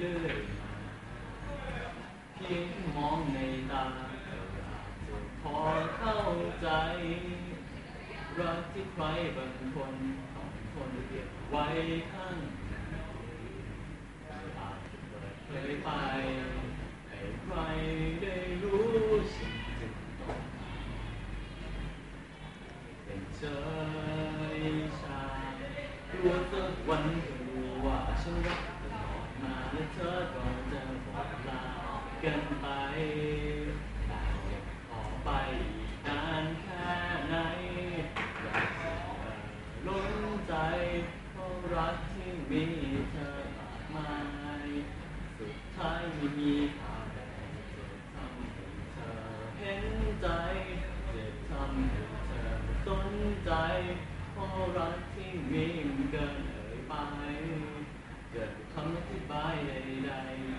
เรื่อยมาเพียงมองในตาก็อพอเข้าใจ รักที่ใครบางคนต้องทนเก็บไว้ข้างในอาจเปิดเผยไปให้ใครได้รู้สิ่งที่ต้องเป็นเฉยชากลัวสักวันจะรู้ว่าฉันรัก มาและเธอก็จะบอกลากันไปแต่จะขอไปอีกนานแค่ไหนอยากจะล้นใจเพราะรักที่มีเธอมากมายสุดท้ายไม่มีค่าใดจะทำให้เธอเห็นใจจะทำให้เธอสนใจเพราะรักที่มีมันเกิน เ